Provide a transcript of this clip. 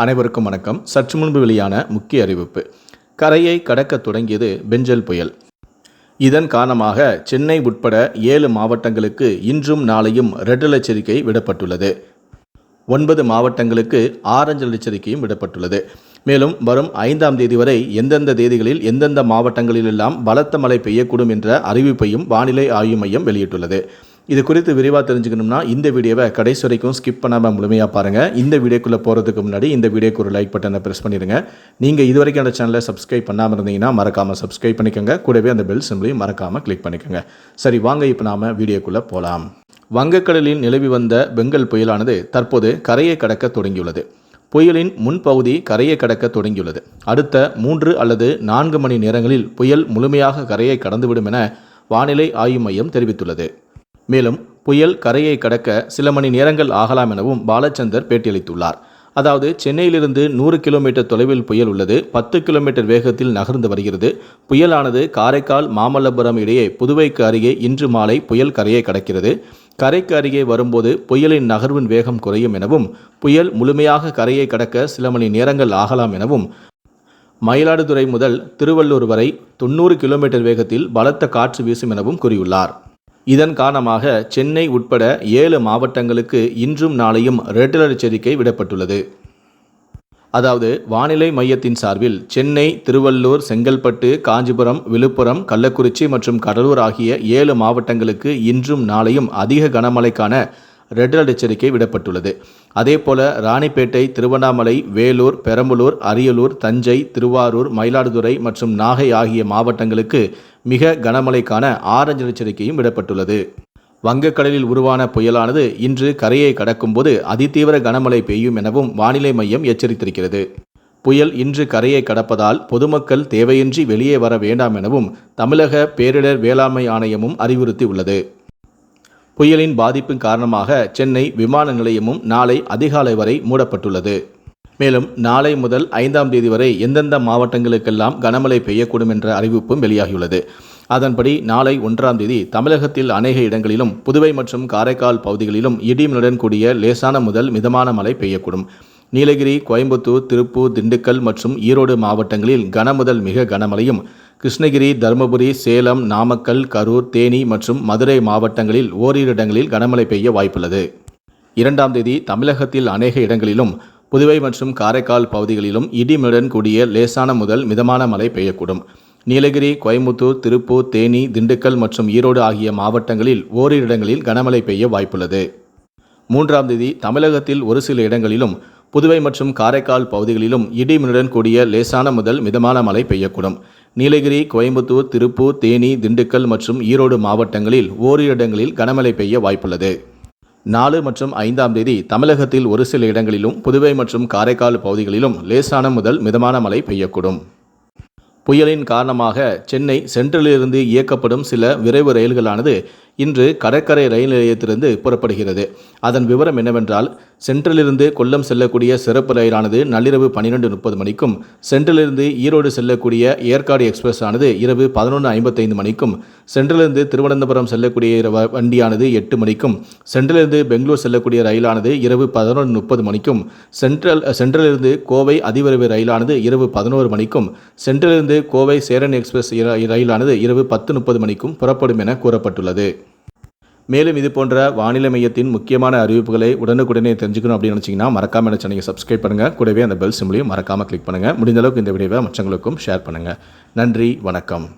அனைவருக்கும் வணக்கம். சற்று முன்பு வெளியான முக்கிய அறிவிப்பு. கரையை கடக்க தொடங்கியது பெஞ்சல் புயல். இதன் காரணமாக சென்னை உட்பட ஏழு மாவட்டங்களுக்கு இன்றும் நாளையும் ரெட் எச்சரிக்கை விடப்பட்டுள்ளது. ஒன்பது மாவட்டங்களுக்கு ஆரஞ்சு எச்சரிக்கையும் விடப்பட்டுள்ளது. மேலும் வரும் ஐந்தாம் தேதி வரை எந்தெந்த தேதிகளில் எந்தெந்த மாவட்டங்களிலெல்லாம் பலத்த மழை பெய்யக்கூடும் என்ற அறிவிப்பையும் வானிலை ஆய்வு மையம் வெளியிட்டுள்ளது. இது குறித்து விரிவாக தெரிஞ்சுக்கணும்னா இந்த வீடியோவை கடைசி வரைக்கும் ஸ்கிப் பண்ணாமல் முழுமையாக பாருங்கள் இந்த வீடியோக்குள்ளே போகிறதுக்கு முன்னாடி இந்த வீடியோக்கு ஒரு லைக் பட்டனை ப்ரெஸ் பண்ணிடுங்க நீங்கள் இது வரைக்கும் அந்த சேனலை சப்ஸ்கிரைப் பண்ணாமல் இருந்தீங்கன்னா மறக்காமல் சப்ஸ்கிரைப் பண்ணிக்கோங்க. கூடவே அந்த பெல் சிம்லையும் மறக்காமல் கிளிக் பண்ணிக்கோங்க. சரி வாங்க இப்போ நாம் வீடியோக்குள்ளே போகலாம் வங்கக்கடலில் நிலவி வந்த பெங்கல் புயலானது தற்போது கரையை கடக்க தொடங்கியுள்ளது. புயலின் முன்பகுதி கரையை கடக்க தொடங்கியுள்ளது. அடுத்த மூன்று அல்லது நான்கு மணி நேரங்களில் புயல் முழுமையாக கரையை கடந்துவிடும் என வானிலை ஆய்வு மையம் தெரிவித்துள்ளது. மேலும் புயல் கரையை கடக்க சில மணி நேரங்கள் ஆகலாம் எனவும் பாலச்சந்தர் பேட்டியளித்துள்ளார். அதாவது சென்னையிலிருந்து நூறு கிலோமீட்டர் தொலைவில் புயல் உள்ளது. பத்து கிலோமீட்டர் வேகத்தில் நகர்ந்து வருகிறது. புயலானது காரைக்கால் மாமல்லபுரம் இடையே புதுவைக்கு அருகே இன்று மாலை புயல் கரையை கடக்கிறது. கரைக்கு அருகே வரும்போது புயலின் நகர்வின் வேகம் குறையும் எனவும் புயல் முழுமையாக கரையை கடக்க சில மணி நேரங்கள் ஆகலாம் எனவும் மயிலாடுதுறை முதல் திருவள்ளூர் வரை தொண்ணூறு கிலோமீட்டர் வேகத்தில் பலத்த காற்று வீசும் எனவும் கூறியுள்ளார். இதன் காரணமாக சென்னை உட்பட ஏழு மாவட்டங்களுக்கு இன்றும் நாளையும் ரெட் அலர்ட் எச்சரிக்கை விடப்பட்டுள்ளது. அதாவது வானிலை மையத்தின் சார்பில் சென்னை திருவள்ளூர் செங்கல்பட்டு காஞ்சிபுரம் விழுப்புரம் கள்ளக்குறிச்சி மற்றும் கடலூர் ஆகிய ஏழு மாவட்டங்களுக்கு இன்றும் நாளையும் அதிக கனமழைக்கான ரெட் அலர்ட் எச்சரிக்கை விடப்பட்டுள்ளது. அதேபோல ராணிப்பேட்டை திருவண்ணாமலை வேலூர் பெரம்பலூர் அரியலூர் தஞ்சை திருவாரூர் மயிலாடுதுறை மற்றும் நாகை ஆகிய மாவட்டங்களுக்கு மிக கனமழைக்கான ஆரஞ்சு எச்சரிக்கையும் விடப்பட்டுள்ளது. வங்கக்கடலில் உருவான புயலானது இன்று கரையை கடக்கும்போது அதிதீவிர கனமழை பெய்யும் எனவும் வானிலை மையம் எச்சரித்திருக்கிறது. புயல் இன்று கரையை கடப்பதால் பொதுமக்கள் தேவையின்றி வெளியே வர வேண்டாம் எனவும் தமிழக பேரிடர் வேளாண்மை ஆணையமும் அறிவுறுத்தியுள்ளது. புயலின் பாதிப்பின் காரணமாக சென்னை விமான நிலையமும் நாளை அதிகாலை வரை மூடப்பட்டுள்ளது. மேலும் நாளை முதல் ஐந்தாம் தேதி வரை எந்தெந்த மாவட்டங்களுக்கெல்லாம் கனமழை பெய்யக்கூடும் என்ற அறிவிப்பும் வெளியாகியுள்ளது. அதன்படி நாளை ஒன்றாம் தேதி தமிழகத்தில் அநேக இடங்களிலும் புதுவை மற்றும் காரைக்கால் பகுதிகளிலும் இடிமனுடன் கூடிய லேசான முதல் மிதமான மழை பெய்யக்கூடும். நீலகிரி கோயம்புத்தூர் திருப்பூர் திண்டுக்கல் மற்றும் ஈரோடு மாவட்டங்களில் கனமுதல் மிக கனமழையும். கிருஷ்ணகிரி தருமபுரி சேலம் நாமக்கல் கரூர் தேனி மற்றும் மதுரை மாவட்டங்களில் ஓரிரு இடங்களில் கனமழை பெய்ய வாய்ப்புள்ளது. இரண்டாம் தேதி தமிழகத்தில் அநேக இடங்களிலும் புதுவை மற்றும் காரைக்கால் பகுதிகளிலும் இடிமுடன் கூடிய லேசான முதல் மிதமான மழை பெய்யக்கூடும். நீலகிரி கோயம்புத்தூர் திருப்பூர் தேனி திண்டுக்கல் மற்றும் ஈரோடு ஆகிய மாவட்டங்களில் ஓரிரு இடங்களில் கனமழை பெய்ய வாய்ப்புள்ளது. மூன்றாம் தேதி தமிழகத்தில் ஒரு சில இடங்களிலும் புதுவை மற்றும் காரைக்கால் பகுதிகளிலும் இடிமின்னுடன் கூடிய லேசான முதல் மிதமான மழை பெய்யக்கூடும். நீலகிரி கோயம்புத்தூர் திருப்பூர் தேனி திண்டுக்கல் மற்றும் ஈரோடு மாவட்டங்களில் ஓரிரு இடங்களில் கனமழை பெய்ய வாய்ப்புள்ளது. நாலு மற்றும் ஐந்தாம் தேதி தமிழகத்தில் ஒரு சில இடங்களிலும் புதுவை மற்றும் காரைக்கால் பகுதிகளிலும் லேசான முதல் மிதமான மழை பெய்யக்கூடும். புயலின் காரணமாக சென்னை சென்ட்ரலிலிருந்து இயக்கப்படும் சில விரைவு ரயில்களானது இன்று கடற்கரை ரயில் நிலையத்திலிருந்து புறப்படுகிறது. அதன் விவரம் என்னவென்றால் சென்ட்ரலிருந்து கொல்லம் செல்லக்கூடிய சிறப்பு ரயிலானது நள்ளிரவு பன்னிரெண்டு முப்பது மணிக்கும் சென்ட்ரலிருந்து ஈரோடு செல்லக்கூடிய ஏற்காடு எக்ஸ்பிரஸ் ஆனது இரவு பதினொன்று ஐம்பத்தைந்து மணிக்கும் சென்ட்ரலிருந்து திருவனந்தபுரம் செல்லக்கூடிய வண்டியானது எட்டு மணிக்கும் சென்ட்ரலிருந்து பெங்களூர் செல்லக்கூடிய ரயிலானது இரவு பதினொன்று முப்பது மணிக்கும் சென்ட்ரல் சென்ட்ரலிருந்து கோவை அதிவிரைவு ரயிலானது இரவு பதினோரு மணிக்கும் சென்ட்ரலிருந்து கோவை சேரன் எக்ஸ்பிரஸ் ரயிலானது இரவு பத்து முப்பது மணிக்கும் புறப்படும் என கூறப்பட்டுள்ளது. மேலும் இது போன்ற வானிலை மையத்தின் முக்கியமான அறிவிப்புகளை உடனுக்குடனே தெரிஞ்சுக்கணும் அப்படின்னு நினச்சிங்கன்னா மறக்காமல் என்ன சேனலை சப்ஸ்கிரைப் பண்ணுங்கள் கூடவே அந்த பெல் சிம்லையும் மறக்காமல் கிளிக் பண்ணுங்கள் முடிந்தளவுக்கு இந்த வீடியோவை மற்றவங்களுக்கும் ஷேர் பண்ணுங்கள் நன்றி வணக்கம்.